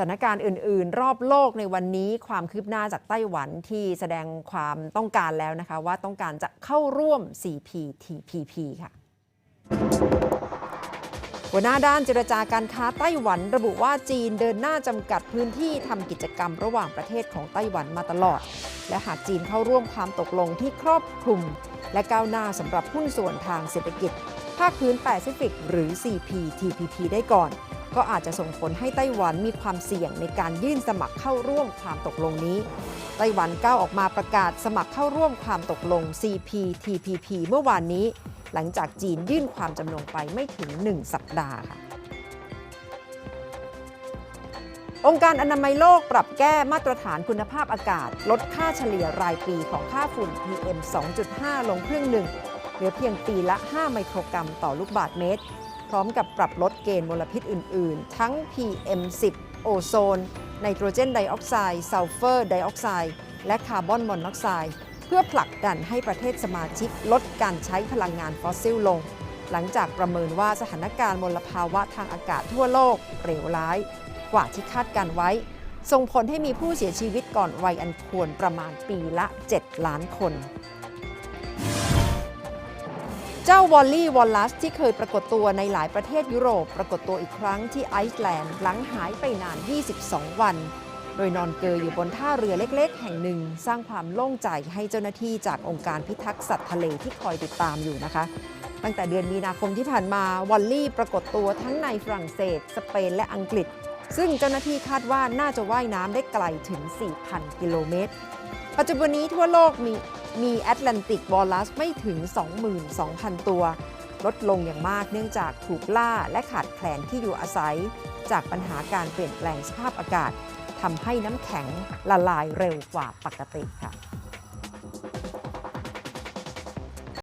สถานการณ์อื่น ๆ รอบโลกในวันนี้ความคืบหน้าจากไต้หวันที่แสดงความต้องการแล้วนะคะ ว่าต้องการจะเข้าร่วม CPTPP ค่ะ หัวหน้าด้านเจรจาการค้าไต้หวันระบุว่าจีนเดินหน้าจำกัดพื้นที่ทำกิจกรรมระหว่างประเทศของไต้หวันมาตลอด และหากจีนเข้าร่วมความตกลงที่ครอบคลุม และก้าวหน้าสำหรับหุ้นส่วนทางเศรษฐกิจ ภาคพื้นแปซิฟิกหรือ CPTPP ได้ก่อน ก็อาจจะส่งผลให้ไต้หวันมีความเสี่ยงในการยื่นสมัครเข้าร่วมความตกลงนี้ ไต้หวันก้าวออกมาประกาศสมัครเข้าร่วมความตกลง CPTPP เมื่อวานนี้ หลังจากจีนยื่นความจำนงไปไม่ถึง 1 สัปดาห์ค่ะองค์การอนามัยโลกปรับแก้มาตรฐานคุณภาพอากาศ ลดค่าเฉลี่ยรายปีของค่าฝุ่น PM 2.5 ลงครึ่งหนึ่งเหลือเพียงปีละ 5 ไมโครกรัมต่อลูกบาศก์เมตร พร้อมกับปรับลดเกณฑ์มลพิษอื่น ๆ ทั้ง PM 10 โอโซน ไนโตรเจนไดออกไซด์ซัลเฟอร์ไดออกไซด์และคาร์บอนมอนอกไซด์เพื่อผลักดันให้ประเทศสมาชิกลดการใช้พลังงานฟอสซิลลง หลังจากประเมินว่าสถานการณ์มลภาวะทางอากาศทั่วโลกเลวร้าย กว่าที่คาดการไว้ ส่งผลให้มีผู้เสียชีวิตก่อนวัยอันควรประมาณปีละ 7 ล้านคน เจ้าวอลลี่วอลลัสที่เคยปรากฏตัวในหลายประเทศยุโรป ปรากฏตัวอีกครั้งที่ไอซ์แลนด์หลังหายไปนาน 22 วัน โดยนอนเกยอยู่บนท่าเรือเล็กๆ แห่งหนึ่ง สร้างความโล่งใจให้เจ้าหน้าที่จากองค์การพิทักษ์สัตว์ทะเลที่คอยติดตามอยู่นะคะ ตั้งแต่เดือนมีนาคมที่ผ่านมาวอลลี่ปรากฏตัวทั้งในฝรั่งเศส สเปนและอังกฤษ ซึ่งเจ้าหน้าที่คาดว่าน่าจะว่ายน้ำได้ไกลถึง 4,000 กิโลเมตร ปัจจุบันนี้ทั่วโลกมีมีแอตแลนติกวอลลัสไม่ถึง 22,000 ตัว ลดลงอย่างมากเนื่องจากถูกล่าและขาดแคลนที่อยู่อาศัย จากปัญหาการเปลี่ยนแปลงสภาพอากาศทำให้น้ำแข็งละลายเร็วกว่าปกติค่ะ